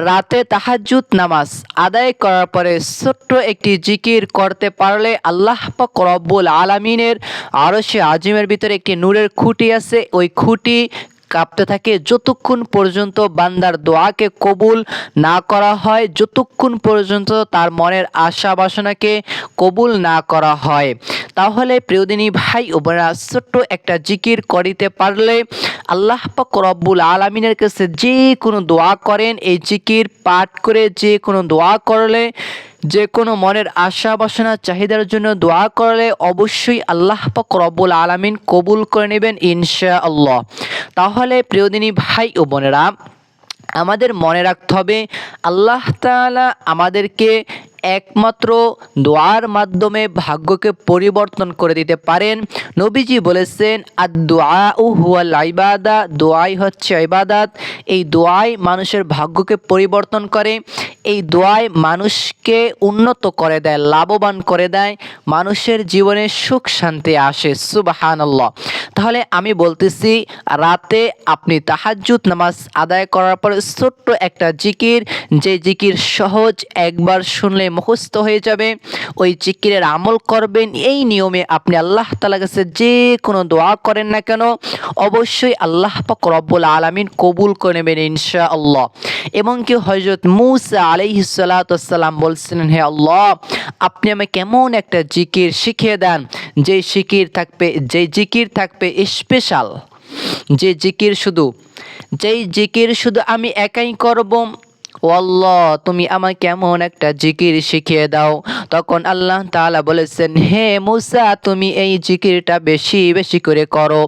রাতে তাহাজ্জুদ নামাজ আদায় করার পরে ছোট্ট একটি জিকির করতে পারলে আল্লাহ রব্বুল আলামিনের সে আজিমের ভিতরে একটি নূরের খুঁটি আছে। ওই খুঁটি কাঁপতে থাকে। যতক্ষণ পর্যন্ত বান্দার দোয়াকে কবুল না করা হয়, যতক্ষণ পর্যন্ত তার মনের আশা বাসনাকে কবুল না করা হয়। তাহলে প্রিয়দিনী ভাই ও ছোট্ট একটা জিকির করিতে পারলে আল্লাহ পাক রব্বুল আলমিনের কাছে যে কোনো দোয়া করেন, এই জিকির পাঠ করে যে কোনো দোয়া করলে, যে কোনো মনের আশা বাসনা চাহিদার জন্য দোয়া করলে অবশ্যই আল্লাহ পাক রব্বুল আলামিন কবুল করে নেবেন ইনশা আল্লাহ তাহলে প্রিয়দিনী ভাই ও বোনেরা, আমাদের মনে রাখতে হবে, আল্লাহ তাআলা আমাদেরকে একমাত্র দোয়ার মাধ্যমে ভাগ্যকে পরিবর্তন করে দিতে পারেন। নবীজি বলেছেন আর দোয়া ও হুয়াল ইবাদা দোয়াই হচ্ছে ইবাদাত এই দোয়াই মানুষের ভাগ্যকে পরিবর্তন করে, এই দোয়াই মানুষকে উন্নত করে দেয়, লাভবান করে দেয়। মানুষের জীবনে সুখ শান্তি আসে, সুবাহানাল্লাহ। তাহলে আমি বলতেছি, রাতে আপনি তাহাজ্জুদ নামাজ আদায় করার পরে ছোট্ট একটা জিকির। যে জিকির সহজ একবার শুনলে মুখস্থ হয়ে যাবে। ওই জিকিরের আমল করবেন, এই নিয়মে আপনি আল্লাহ তালা কাছে যে কোনো দোয়া করেন না কেন, অবশ্যই আল্লাহ পাক রব্বুল আলমিন কবুল করে নেবেন ইনশা আল্লাহ এবং কি হজরত মুসা আলাইহিসাল্লাম বলছিলেন, হে আল্লাহ, আপনি আমাকে কেমন একটা জিকির শিখিয়ে দেন। যে জিকির থাকবে, যে জিকির থাকবে স্পেশাল যে জিকির শুধু, যেই জিকির শুধু আমি একাই করব ও আল্লাহ তুমি আমাকে কেমন একটা জিকির শিখিয়ে দাও। তখন আল্লাহ তালা বলেছেন, হে মুসা, তুমি এই জিকিরটা বেশি বেশি করে করো।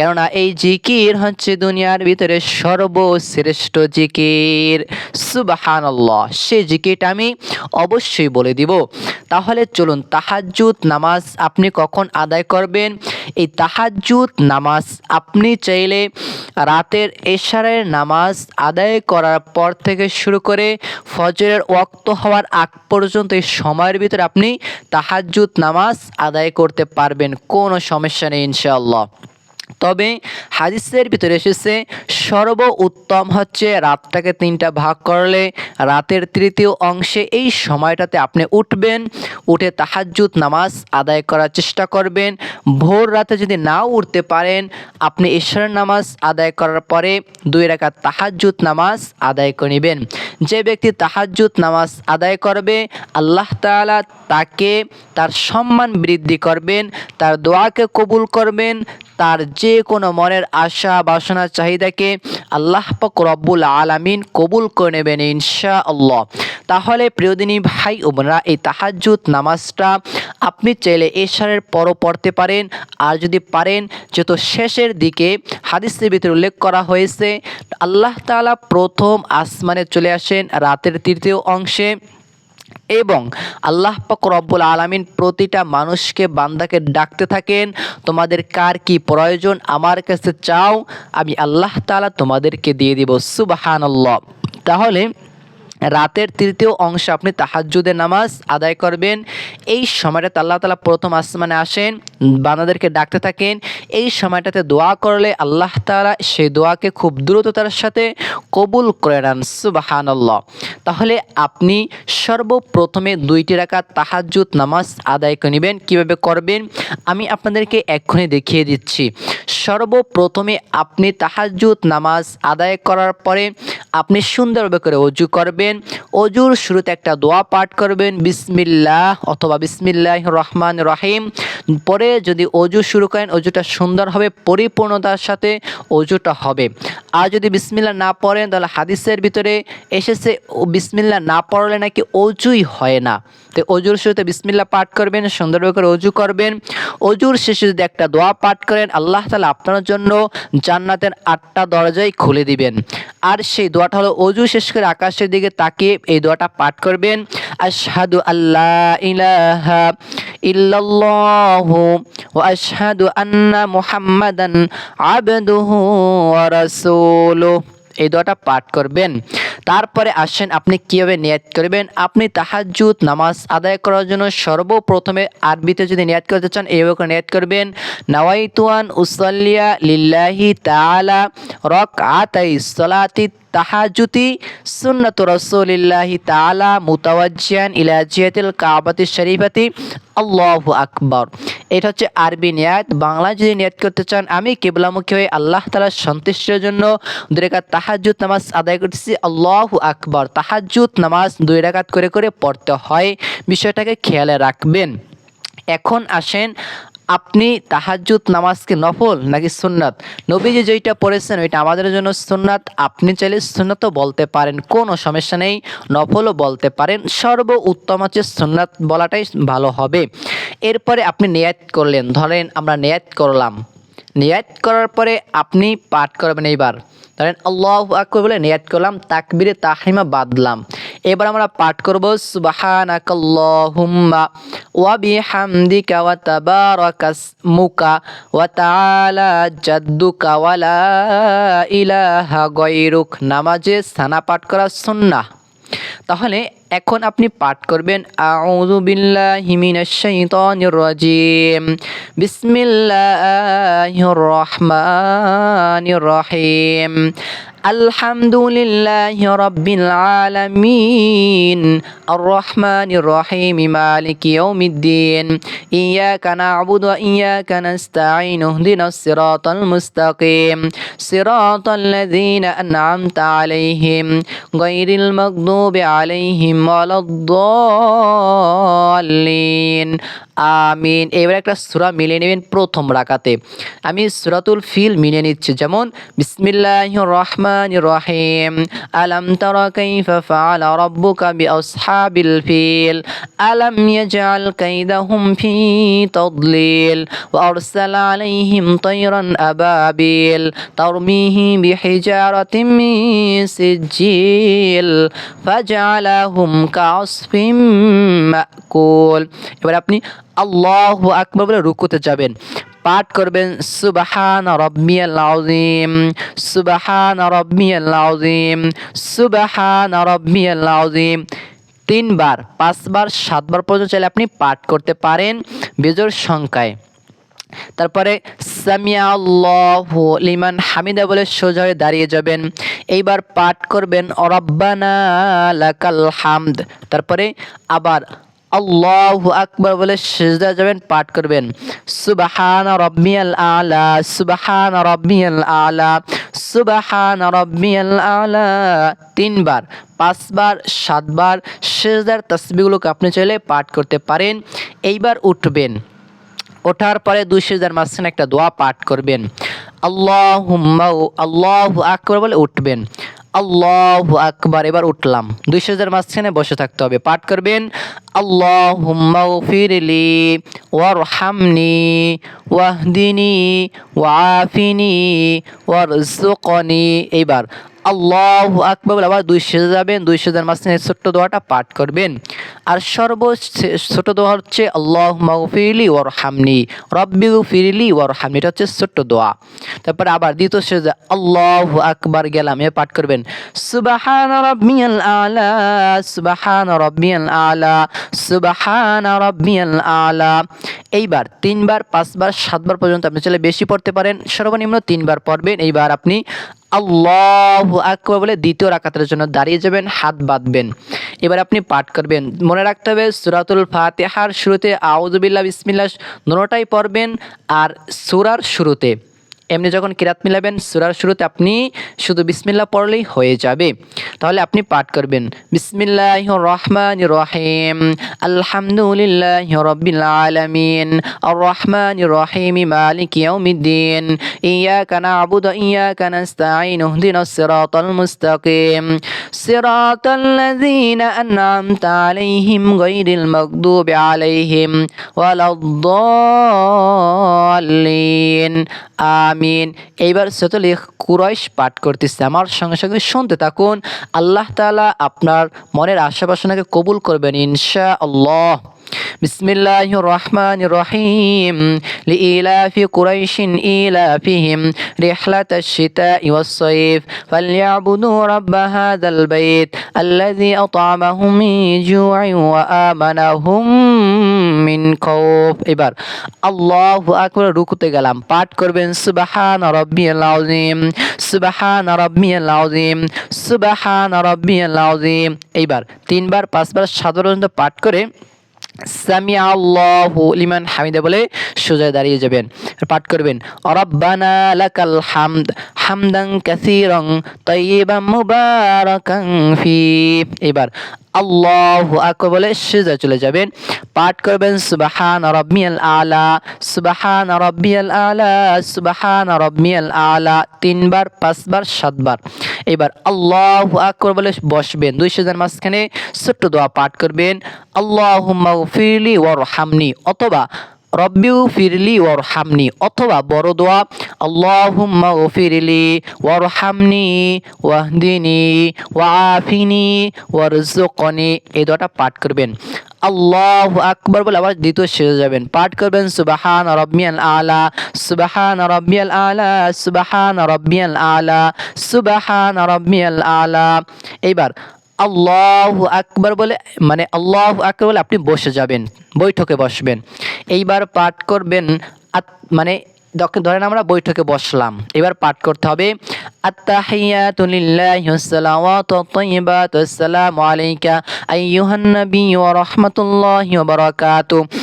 কেননা এই জিকির হচ্ছে দুনিয়ার ভিতরে সর্বশ্রেষ্ঠ জিকির। সুবাহান আল্লাহ সেই জিকিরটা আমি অবশ্যই বলে দিব। তাহলে চলুন, তাহাজ্জুদ নামাজ আপনি কখন আদায় করবেন? এই তাহাজ্জুদ নামাজ আপনি চাইলে রাতের এশারের নামাজ আদায় করার পর থেকে শুরু করে ফজরের ওয়াক্ত হওয়ার আগ পর্যন্ত এই সময়ের ভিতরে আপনি তাহাজ্জুদ নামাজ আদায় করতে পারবেন। কোনো সমস্যা নেই, ইনশাআল্লাহ। তবে হাদিসের ভিতরে এসেছে সর্ব উত্তম হচ্ছে রাতটাকে তিনটা ভাগ করলে, রাতের তৃতীয় অংশে এই সময়টাতে আপনি উঠবেন, উঠে তাহাজ্জুদ নামাজ আদায় করার চেষ্টা করবেন। ভোর রাতে যদি নাও উঠতে পারেন, আপনি ঈশ্বর নামাজ আদায় করার পরে দুই রাকাত তাহাজ্জুদ নামাজ আদায় করে নেবেন। যে ব্যক্তি তাহাজ্জুদ নামাজ আদায় করবে, আল্লাহ তাআলা তাকে তার সম্মান বৃদ্ধি করবেন, তার দোয়াকে কবুল করবেন, তার যে কোনো মনের আশা, বাসনা, চাহিদাকে আল্লাহ পাক রব্বুল আলামিন কবুল করে নেবেন ইনশা আল্লাহ তাহলে প্রিয়দিনী ভাই ও বোনরা, এই তাহাজ্জুদ নামাজটা আপনি চাইলে এশারের পরও পড়তে পারেন। আর যদি পারেন যত শেষের দিকে হাদিসের ভিতরে উল্লেখ করা হয়েছে, আল্লাহ তাআলা প্রথম আসমানে চলে আসেন, রাতের তৃতীয় অংশে। এবং আল্লাহ পাক রব্বুল আলামিন প্রতিটা মানুষকে বান্দাকে ডাকতে থাকেন, তোমাদের কার কি প্রয়োজন? আমার কাছে চাও, আমি আল্লাহ তালা তোমাদেরকে দিয়ে দিব। সুবাহান তাহলে রাতের তৃতীয় অংশে আপনি তাহাজ্জুদের নামাজ আদায় করবেন। এই সময়টাতে আল্লাহ তালা প্রথম আসমানে আসেন, বান্দাদেরকে ডাকতে থাকেন। এই সময়টাতে দোয়া করলে আল্লাহ তাআলা সেই দোয়াকে খুব দ্রুততার সাথে কবুল করে নেন। সুবাহানাল্লাহ। তাহলে আপনি সর্বপ্রথমে দুইটি রাখা তাহাজ্জুদ নামাজ আদায় করে নেবেন। কীভাবে করবেন? আমি আপনাদেরকে এক্ষুনি দেখিয়ে দিচ্ছি। সর্বপ্রথমে আপনি তাহাজ্জুদ নামাজ আদায় করার পরে আপনি সুন্দরভাবে করে অজু করবেন। অজুর শুরুতে একটা দোয়া পাঠ করবেন, বিসমিল্লাহ অথবা বিসমিল্লাহ রহমান রহিম। পরে যদি অজু শুরু করেন, অজুটা সুন্দর হবে, পরিপূর্ণতার সাথে অজুটা হবে। আর যদি বিসমিল্লা না পড়েন, তাহলে হাদিসের ভিতরে এসেছে বিসমিল্লা না পড়লে নাকি অজুই হয় না। তো অজুর শুরুতে বিসমিল্লা পাঠ করবেন সুন্দরভাবে করে অজু করবেন। অজুর শেষে যদি একটা দোয়া পাঠ করেন, আল্লাহ তালা আপনার জন্য জান্নাতের আটটা দরজাই খুলে দিবেন। আর সেই দোয়াটা হলো অজু শেষ করে আকাশের দিকে তাকিয়ে এই দোয়াটা পাঠ করবেন। আশহাদু আল্লাহ ইলাহা ইল্লাল্লাহু ওয়া আশহাদু আন্না মুহাম্মাদান আবদুহু ওয়া রাসূলুহু। এই দোয়াটা পাঠ করবেন। তারপরে আসেন আপনি কীভাবে নিয়াত করবেন? আপনি তাহাজ্জুদ, নামাজ আদায় করার জন্য সর্বপ্রথমে আরবিতে যদি নিয়াত করতে চান, এইভাবে করে নিয়াত করবেন। নাওয়াইতুয়ান উসাল্লিয়া লিল্লাহি তালা রক আতাই সলাতি তাহাজুতি সুন্নত রসুলিল্লাহি তালা মুতাওয়াজ্জিয়ান ইলাজিয়াতিল কাবাতি শরীফাতি। আল্লাহ আকবার। এটা হচ্ছে আরবি নিয়াত। বাংলা যদি নিয়াত করতে চান, আমি কেবলামুখী হয়ে আল্লাহ তালার সন্তুষ্টির জন্য দুই রেখাত তাহাজুদ নামাজ আদায় করতেছি। আল্লাহু আকবর। তাহাজুদ নামাজ দুই রেখাত করে করে পড়তে হয়। বিষয়টাকে খেয়ালে রাখবেন। এখন আসেন, আপনি তাহাজ্জুদ নামাজকে নফল নাকি সুন্নাত? নবীজি যেইটা পড়েছেন, ওইটা আমাদের জন্য সুন্নাত। আপনি চাইলে সুন্নাতও বলতে পারেন, কোনো সমস্যা নেই। নফলও বলতে পারেন। সর্ব উত্তম হচ্ছে সুন্নাত বলাটাই ভালো হবে। এরপরে আপনি নেয়াত করলেন। ধরেন আমরা নেয়াত করলাম। নিয়াত করার পরে আপনি পাঠ করবেন এইবার। ধরেন আল্লাহ আকবর বলে নিয়াত করলাম, তাকবিরে তাহরিমা বাদলাম এবার আমরা পাঠ করব, সুবহানাকাল্লাহুম্মা ওয়া বিহামদিকা ওয়া তাবারাকাসমুকা ওয়া তাআলা জাদ্দুকা ওয়া লা ইলাহা গায়রুক। নামাজে সানা পাঠ করা সুন্নাহ। তাহলে এখন আপনি পাঠ করবেন, আউযু বিল্লাহি মিনাশ শাইতানির রাজিম। বিসমিল্লাহির রহমানির রহিম। আলহামদুলিল্লাহি রাব্বিল আলামিন। আর রহমানির রহিম। মালিকি ইয়াউমিদ্দিন। ইয়াকা না'বুদু ওয়া ইয়াকা নাস্তাঈন। ইহদিনাস সিরাতাল মুস্তাকিম। সিরাতাল লাযীনা আন'আমতা আলাইহিম। গায়রিল মাগদুবি আলাইহিম। ওয়ালাদ-দাল্লিন আমিন এবার একটা সূরা মিলিয়ে নেবেন প্রথম রাকাতে। আমি সূরাতুল ফিল মিলিয়ে নিচ্ছি। যেমন, বিসমিল্লাহির রহমানির রহিম। আলাম তারা কাইফা ফাআলা রাব্বুকা বিআসহাবিল ফিল। আলাম ইয়াজআল কাইদাহুম ফি তাদলিল। ওয়া আরসালা আলাইহিম তায়রান আবাবিল। তারমিহি বিহিজারাতিন মিন সিজিল ফাজআলাহুম কাসফিম মাকুল। এবার আপনি আল্লাহু আকবার বলে রুকুতে যাবেন। পাঠ করবেন, সুবাহান রব্বিয়াল আযীম, সুবাহান রব্বিয়াল আযীম, সুবাহান রব্বিয়াল আযীম। তিনবার, পাঁচবার, সাতবার পর্যন্ত চাইলে আপনি পাঠ করতে পারেন। বেজোর সংখ্যায়। তারপরে, সামিয়াল্লাহু লিমান হামিদা বলে সোজা দাঁড়িয়ে যাবেন। এইবার পাঠ করবেন অরব্বানা লাকাল হামদ। তারপরে আবার, আল্লাহু আকবার বলে সেজদা যাবেন, পাঠ করবেন, সুবাহান রব্বিয়াল আলা, সুবাহান রব্বিয়াল আলা, সুবাহান রব্বিয়াল আলা। তিনবার, পাঁচবার, সাতবার সেজদার তসবিগুলোকে আপনি চাইলে পাঠ করতে পারেন। এইবার উঠবেন। ওঠার পরে দুই সেজদার মাঝখানে একটা দোয়া পাঠ করবেন। আল্লাহ আল্লাহ আকবর বলে উঠবেন। আল্লাহ আকবার, এবার উঠলাম। দুই সেজদার মাঝখানে বসে থাকতে হবে। পাঠ করবেন আল্লাহ ফিরলি ওয়ারহামনি ওয়াহদিনি ওয়াফিনি ওয়ারজুকনি এইবার আল্লাহ আকবর আবার দুই সেজে যাবেন। দুই সেজার মাঝখানে ছোট্ট দোয়াটা পাঠ করবেন। আর সর্ব ছোট দোয়া হচ্ছে আল্লাহ মাগফিরলি ওর হামনি রব্বি ফিরিলি ওর হামনি এটা হচ্ছে ছোট্ট দোয়া। তারপরে আবার দ্বিতীয় সেজা আল্লাহ আকবার গেলাম। এ পাঠ করবেন, সুবাহান রব্বিয়াল আলা, সুবাহান রব্বিয়াল আলা, সুবাহান রব্বিয়াল আলা। এইবার তিনবার, পাঁচবার, সাতবার পর্যন্ত আপনি চলে বেশি পড়তে পারেন। সর্বনিম্ন তিনবার পড়বেন। এইবার আপনি আল্লাহ আকবর বলে দ্বিতীয় রাকাতের জন্য দাঁড়িয়ে যাবেন, হাত বাঁধবেন। এবার আপনি পাঠ করবেন। মনে রাখতে হবে, সুরাতুল ফাতেহার শুরুতে আউজবিল্লা বিসমিল্লা নোটাই পড়বেন আর সুরার শুরুতে। এমনি যখন কিরাত মিলাবেন সুরার শুরুতে আপনি শুধু বিসমিল্লা পড়লেই হয়ে যাবে। তাহলে আপনি পাঠ করবেন বিসমিল্লাহ রহমান রহিম, আলহামদুলিল্লাহ রব্বিল আলামিন আর রহমান রহিম, মালিক ইয়াউমিদ্দিন ইয়াকা না'বুদু ওয়া ইয়াকা নাস্তাঈন, ইহদিনাস সিরাতাল মুস্তাকিম, সিরাতাল লাযীনা আন'আমতা আলাইহিম গায়রিল মাগদুবি আলাইহিম, ওয়ালাদ-দাল্লিন। আমিন এইবার সতলি কুরাইশ পাঠ করতেছে আমার সঙ্গে সঙ্গে শুনতে থাকুন আল্লাহ তাআলা আপনার মনের আশা বাসনাকে কবুল করবেন ইনশা আল্লাহ بسم الله الرحمن الرحيم لإيلاف قريش إيلافهم رحلة الشتاء والصيف فليعبدوا رب هذا البيت الذي أطعمهم من جوع وآمنهم মিন খৌফ এবার আল্লাহ আকবর রুকুতে গেলাম, পাঠ করবেন, সুবাহান রব্বিয়াল আযীম, সুবাহান রব্বিয়াল আযীম, সুবাহান রব্বিয়াল আযীম। এইবার তিনবার, পাঁচবার সাধারণত পাঠ করে সামি আল্লাহ লিমান হামিদা বলে সোজা দাঁড়িয়ে যাবেন। পাঠ করবেন অরব্বানা লাকাল হামদ হামদান কাসীরান তাইয়িবান মুবারাকান ফি। এবার আল্লাহু আকবার বলে সোজা চলে যাবেন। পাঠ করবেন, সুবহান রাব্বিয়াল আলা, সুবহান রাব্বিয়াল আলা, সুবহান রাব্বিয়াল আলা, তিনবার, পাঁচবার, সাতবার। এবার আল্লাহু আকবার বলে বসবেন। দুই সেজার মাঝখানে ছোট্ট দোয়া পাঠ করবেন। আল্লাহুম্মা ফিরলি ওয়ারহামনি, অথবা রব্বিউ ফিরলি ওয়ারহামনি, অথবা বড় দোয়া, আল্লাহুম্মা ফিরলি ওয়ারহামনি, ওয়াহদিনি, ওয়াআফিনি ওয়ারজুকনি এই দোয়াটা পাঠ করবেন। আল্লাহু আকবার বলে আবার দ্বিতীয় শেষে যাবেন। পাঠ করবেন, সুবাহান রব্বিয়াল আলা, সুবাহান রব্বিয়াল আলা, সুবাহান রব্বিয়াল আলা, সুবাহান রব্বিয়াল আলা। এইবার আল্লাহু আকবর বলে মানে আল্লাহ আকবর বলে আপনি বসে যাবেন, বৈঠকে বসবেন। এইবার পাঠ করবেন মানে ধরেন আমরা বৈঠকে বসলাম, এবার পাঠ করতে হবে আসসালামু আলাইকা আইয়ুহান নাবিয়্যু ওয়া রাহমাতুল্লাহি ওয়া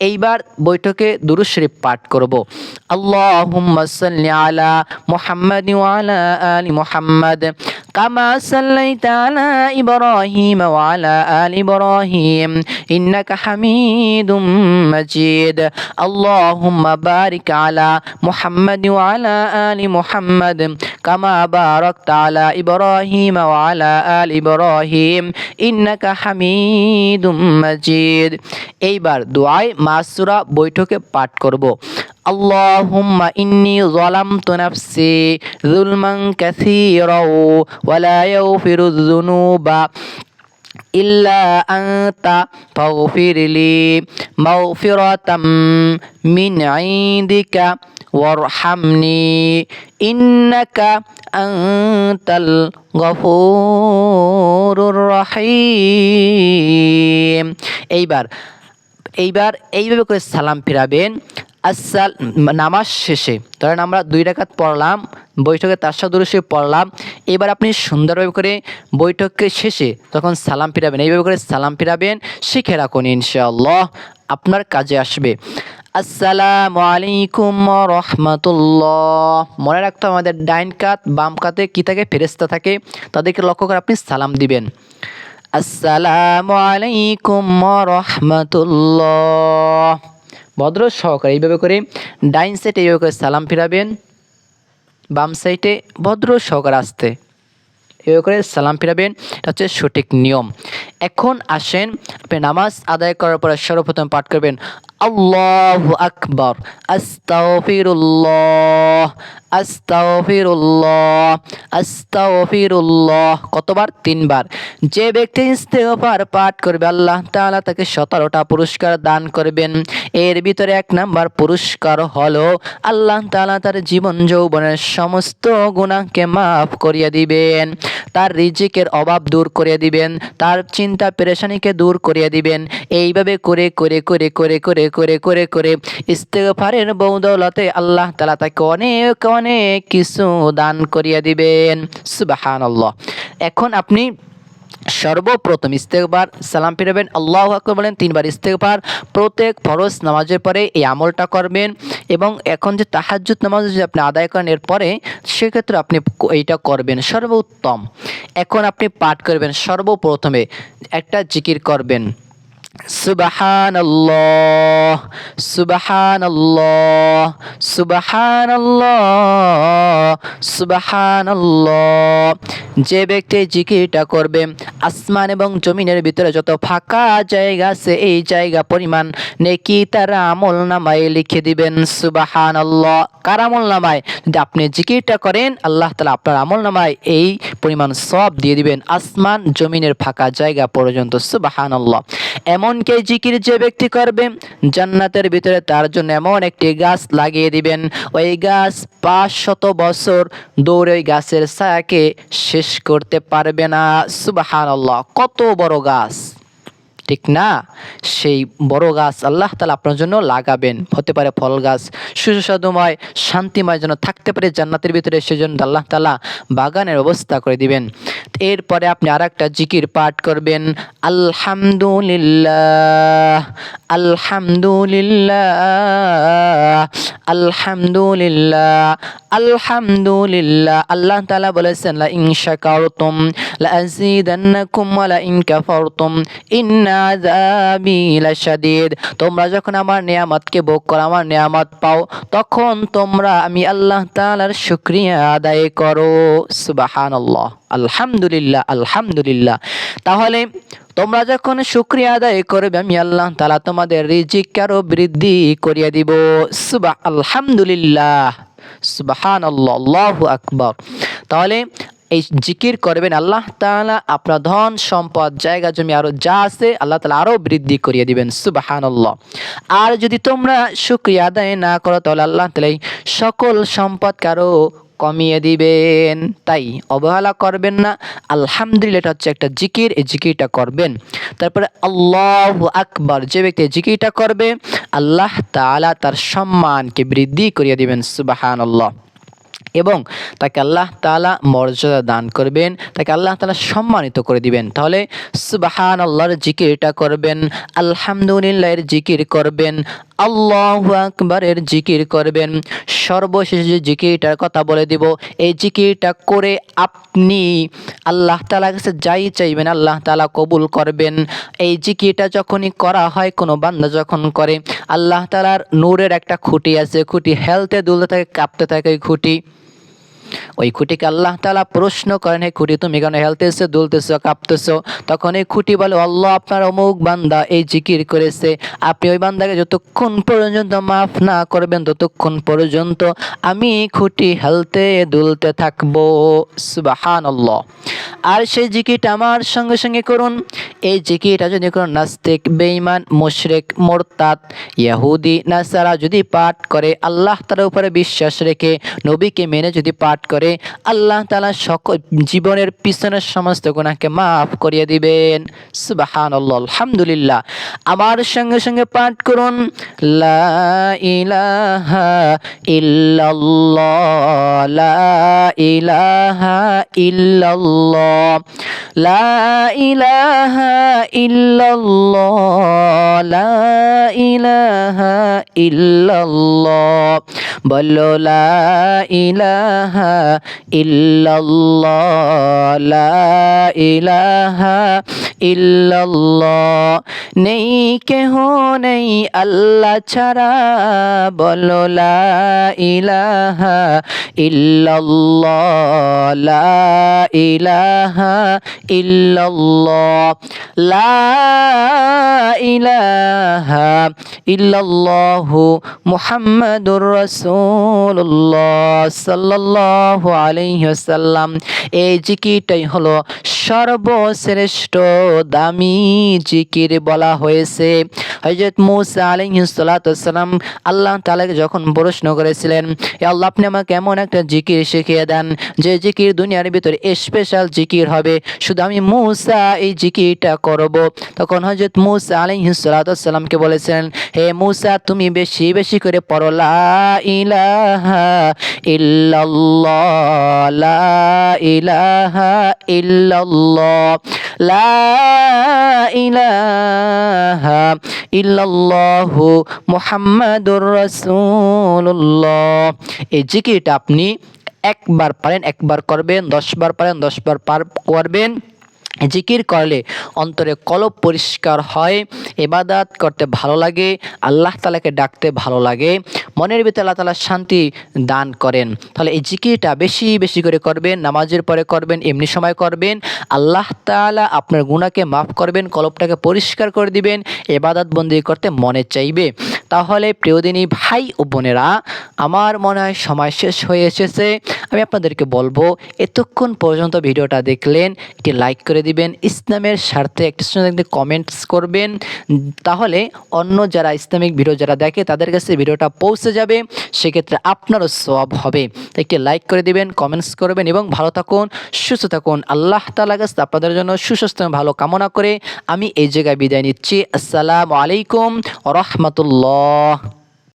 এইবার বৈঠকে দুরূদ শরীফ পাঠ করব। আল্লাহুম্মা সাল্লি আলা মুহাম্মাদি ওয়া আলা মুহাম্মাদ কামা সাল্লাইতা আলা ইব্রাহিম ওয়া আলা আলি ইব্রাহিম ইন্নাকা হামিদুম মাজিদ। আল্লাহুম্মা বারিক আলা মুহাম্মাদ ওয়া আলা আলি মুহাম্মাদ কামা বারাকতা আলা ইব্রাহিম ওয়া আলা আলি ইব্রাহিম ইন্নাকা হামিদুম মাজিদ এইবার দোয়ায় মাসুরা বৈঠকে পাঠ করব আল্লাহুম্মা ইন্নি যালামতু নাফসি যুলমান কাসীরা ওয়া লা ইয়াগফিরুয যুনুবা إلا أنت فاغفر لي مغفرة من عندك ওয়ারহামনি, ইন্নাকা আনতাল গফুরুর রহিম। এইবার এইবার এইভাবে করে সালাম ফিরাবেন। আসসাল নামাজ শেষে, ধরেন আমরা দুই রাখাত পড়লাম, বৈঠকে তার সাদুরসে পড়লাম, এবার আপনি সুন্দরভাবে করে বৈঠককে শেষে তখন সালাম ফিরাবেন। এইভাবে করে সালাম ফিরাবেন, শিখে রাখুন ইনশাআল্লাহ, আপনার কাজে আসবে। আসসালামু আলাইকুম রহমতুল্লাহ। মনে রাখতে আমাদের ডাইন কাত, বাম কাতে কী থাকে? ফেরেস্তা থাকে। তাদেরকে লক্ষ্য করে আপনি সালাম দিবেন। আসসালামু আলাইকুম রহমতুল্লাহ। ভদ্র সহকারে এইভাবে করে ডাইন সাইডে এইভাবে করে সালাম ফিরাবেন। বাম সাইডে ভদ্র সহকারে আসতে এভাবে করে সালাম ফিরাবেন। এটা হচ্ছে সঠিক নিয়ম। এখন আসেন, আপনি নামাজ আদায় করার পরে সর্বপ্রথম পাঠ করবেন আল্লাহ আকবর। আস্তাগফিরুল্লাহ আস্তাগফিরুল্লাহ আস্তাগফিরুল্লাহ। কতবার? তিনবার। যে ব্যক্তি ইস্তেগফার পাঠ করবে, আল্লাহ তাআলা তাকে সতেরোটা পুরস্কার দান করবেন। এর ভিতরে এক নাম্বার পুরস্কার হলো, আল্লাহ তাআলা তার জীবন যৌবনের সমস্ত গুনাহকে মাফ করিয়ে দিবেন। তার রিজিকের অভাব দূর করে দিবেন। তার চিন্তা পেরেশানিকে দূর করিয়ে দিবেন। এইভাবে করে করে করে করে করে করে করে করে ইস্তেগফারের বৌদৌলতে আল্লাহ তালা তাকে অনেক অনেক কিছু দান করিয়ে দিবেন। সুবহানাল্লাহ। এখন আপনি সর্বপ্রথম ইস্তেকবার সালাম ফিরাবেন আল্লাহ আকবর বলেন, তিনবার ইস্তেকবার প্রত্যেক ফরজ নামাজের পরে এই আমলটা করবেন এবং এখন যে তাহাজ্জুদ নামাজ যদি আপনি আদায় করেন, এরপরে সেক্ষেত্রে আপনি এইটা করবেন সর্বোত্তম। এখন আপনি পাঠ করবেন সর্বপ্রথমে, একটা জিকির করবেন। সুবহানাল্লাহ সুবহানাল্লাহ সুবহানাল্লাহ সুবহানাল্লাহ। যে ব্যক্তি জিকিরটা করবে আসমান এবং জমিনের ভিতরে যত ফাঁকা জায়গা আছে, এই জায়গা পরিমাণ নেকি তার আমল নামায় লিখে দিবেন। সুবহানাল্লাহ। কার আমল নামায়? যদি আপনি জিকিরটা করেন, আল্লাহ তালা আপনার আমল নামায় এই পরিমাণ সব দিয়ে দিবেন আসমান, জমিনের ফাঁকা জায়গা পর্যন্ত। সুবহানাল্লাহ। এমনকি এই জিকির যে ব্যক্তি করবে? জান্নাতের ভিতরে তার জন্য এমন একটি গাছ লাগিয়ে দিবেন। ওই গাছ পাঁচ শত বছর দৌড়ে গাছের ছায়াকে শেষ করতে পারবে না। সুবহানাল্লাহ কত বড় গাছ। ঠিক না? সেই বড় গাছ আল্লাহ তালা আপনার জন্য লাগাবেন। হতে পারে ফল গাছ। সুস্বাদুময়, শান্তিময় যেন থাকতে পারে জান্নাতের ভিতরে, সেজন্য আল্লাহ তালা বাগানের ব্যবস্থা করে দিবেন। এরপরে আপনি আর একটা জিকির পাঠ করবেন। আলহামদুলিল্লাহ আলহামদুলিল্লাহ আলহামদুলিল্লাহ আলহামদুলিল্লাহ। আল্লাহ তালা বলেছেন, লা ইন শাকারতুম, লা আযীদান্নাকুম, ওয়া লা ইন কাফারতুম, ইন্না তোমরা যখন আমার নিয়ামতকে ভোগ করো, আমার নিয়ামত পাও, তখন তোমরা আমি আল্লাহ তাআলার শুকরিয়া আদায় করো। সুবহানাল্লাহ। আলহামদুলিল্লাহ আলহামদুলিল্লাহ। তাহলে তোমরা যখন শুক্রিয়া আদায় করবে, আমি আল্লাহ তালা তোমাদের রিজিক আরও বৃদ্ধি করিয়া দিব। সুবাহ আলহামদুলিল্লাহ। সুবাহান আল্লাহ আকবর। তাহলে এই জিকির করবেন আল্লাহ তাআলা, আপনার ধন, সম্পদ, জায়গা, জমি আরও যা আছে আল্লাহ তাআলা আরও বৃদ্ধি করিয়ে দিবেন, সুবহানাল্লাহ। আর যদি তোমরা শুকরিয়া আদায় না করো, তাহলে আল্লাহ তাআলা এই সকল সম্পদ কারও কমিয়ে দিবেন। তাই অবহেলা করবেন না, আলহামদুলিল্লাহ এটা হচ্ছে একটা জিকির, এই জিকিরটা করবেন। তারপরে আল্লাহ আকবার, যে ব্যক্তি জিকিরটা করবে, আল্লাহ তাআলা তার সম্মানকে বৃদ্ধি করিয়ে দিবেন সুবাহান আল্লাহ এবং তাকে আল্লাহ তাআলা মর্যাদা দান করবেন, তাকে আল্লাহ তালা সম্মানিত করে দিবেন। তাহলে সুবাহান আল্লাহর জিকিরটা করবেন, আলহামদুলিল্লাহের জিকির করবেন, আল্লাহু আকবারের জিকির করবেন। সর্বশেষ যে জিকিরটার কথা বলে দিব, এই জিকিরটা করে আপনি আল্লাহ তালা কাছে যাই চাইবেন, আল্লাহ তাআলা কবুল করবেন। এই জিকিরটা যখনই করা হয়, কোনো বান্দা যখন করে, আল্লাহ তাআলার নূরের একটা খুঁটি আছে, খুঁটি হেলতে দুলতে থাকে, কাঁপতে থাকে খুঁটি। ওই খুঁটিকে আল্লাহ তালা প্রশ্ন করেন, হে খুঁটি, তুমি কেন হেলতেছো, দুলতেছো, কাঁপতেছো? তখন এই খুঁটি বলে, আল্লাহ আপনার অমুক বান্দা এই জিকির করেছে। আপনি ওই বান্দাকে যতক্ষণ পর্যন্ত মাফ না করবেন, ততক্ষণ পর্যন্ত আমি খুঁটি হেলতে, দুলতে থাকব। সুবাহান আর সেই জিকিটা আমার সঙ্গে সঙ্গে করুন। এই জিকিটা যদি কোনো নাস্তিক, বেঈমান, মুশরেক, মোরতাদ, ইয়াহুদি, নাসারা যদি পাঠ করে, আল্লাহ তার উপরে বিশ্বাস রেখে, নবীকে মেনে যদি পাঠ করে আল্লাহ তালা সকল জীবনের পিছনের সমস্ত গুণাকে মাফ করিয়ে দিবেন। সুবাহান আলহামদুলিল্লাহ। আমার সঙ্গে সঙ্গে পাঠ করুন, লা ইলাহা লা ইলাহা লা ইলাহা লা ইলাহা লা ইলাহা ইল্লাল্লাহ, লা ইলাহা ইল্লাল্লাহ। নেই কেহ নেই আল্লাহ ছাড়া, বলো লা ইলাহা ইল্লাল্লাহ, লা ইলাহা ইল্লাল্লাহ। লা ইলাহা ইল্লাল্লাহু মুহাম্মাদুর রাসূলুল্লাহ সাল্লাল্লাহু আলাইহি ওয়াসাল্লাম। এই জিকিরটাই হলো সর্বশ্রেষ্ঠ দামি জিকির বলা হয়েছে। হযরত মুসা সালাতু আল্লাহ তাআলাকে যখন প্রশ্ন করেছিলেন আল্লাহ, আপনি আমাকে এমন একটা জিকির শিখিয়ে দেন, যে জিকির দুনিয়ার ভিতরে স্পেশাল জিকির হবে, শুধু আমি মুসা এই জিকিরটা করব। তখন হযরত মুসা সালামকে বলেছিলেন হে মুসা, তুমি বেশি বেশি করে পড়ো, লা ইলাহা ইল্লাল্লাহ। ইলাহা ইল্লাল্লাহ, লা ইলাহা ইল্লাল্লাহু মুহাম্মাদুর রাসূলুল্লাহ। এই জিকিরটা আপনি একবার পারেন, একবার করবেন, দশবার পারেন, দশবার পার করবেন। জিকির করলে অন্তরে কলব পরিষ্কার হয় এবাদাত করতে ভালো লাগে, আল্লাহ তালাকে ডাকতে ভালো লাগে। মনের ভিতরে আল্লাহ তালা শান্তি দান করেন। তাহলে এই জিকিরটা বেশি বেশি করে করবেন, নামাজের পরে করবেন, এমনি সময় করবেন। আল্লাহ তালা আপনার গুণাকে মাফ করবেন কলপটাকে পরিষ্কার করে দিবেন এবাদত বন্দি করতে মনে চাইবে। তাহলে প্রিয়দিনী ভাই ও বোনেরা, আমার মনে হয় সময় শেষ হয়ে এসেছে। আমি আপনাদেরকে বলব, এতক্ষণ পর্যন্ত ভিডিওটা দেখলেন, একটি লাইক করে দিবেন, ইসলামের স্বার্থে একটি কমেন্টস করবেন। তাহলে অন্য যারা ইসলামিক ভিডিও যারা দেখে, তাদের কাছে ভিডিওটা পৌঁছে যাবে, সেক্ষেত্রে আপনারও সব হবে। একটি লাইক করে দিবেন কমেন্টস করবেন এবং ভালো থাকুন, সুস্থ থাকুন। আল্লাহ তালা কাছে আপনাদের জন্য সুস্বাস্থ্য ভালো কামনা করে আমি এই জায়গায় বিদায় নিচ্ছি। আসসালামু আলাইকুম রহমতুল্লাহ। อ